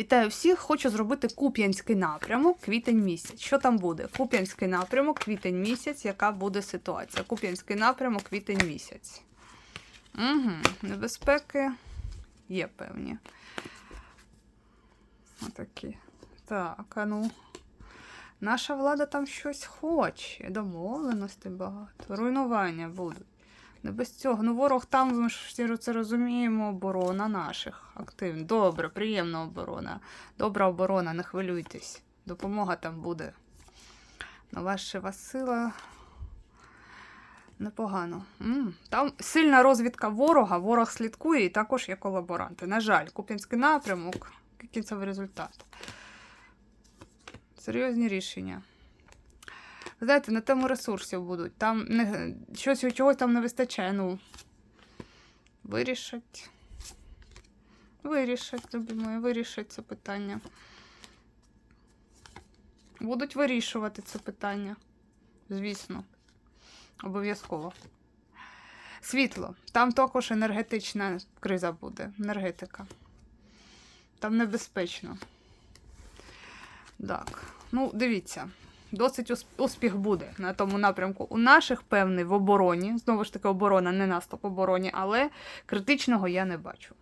Вітаю всіх! Хочу зробити Куп'янський напрямок, квітень місяць. Що там буде? Куп'янський напрямок, квітень місяць. Яка буде ситуація? Куп'янський напрямок, квітень місяць. Угу. Небезпеки є певні. Отакі. Так, а ну. Наша влада там щось хоче. Домовленостей багато. Руйнування будуть. Не без цього. Ну, ворог там, ми ж це розуміємо, оборона наших активна. Добре, приємна оборона. Добра оборона, не хвилюйтесь. Допомога там буде. Нова жива сила. Непогано. м Там сильна розвідка ворога, ворог слідкує і також є колаборанти. На жаль, Куп'янський напрямок, кінцевий результат. Серйозні рішення. Знаєте, на тему ресурсів будуть. Там не, щось чогось там не вистачає. Ну, вирішать. Вирішать, любі мої, вирішать це питання. Будуть вирішувати це питання. Звісно. Обов'язково. Світло. Там також енергетична криза буде. Енергетика. Там небезпечно. Так. Ну, дивіться досить ус- успіх буде на тому напрямку. У наших певний в обороні. Знову ж таки, оборона, не наступ обороні, але критичного я не бачу.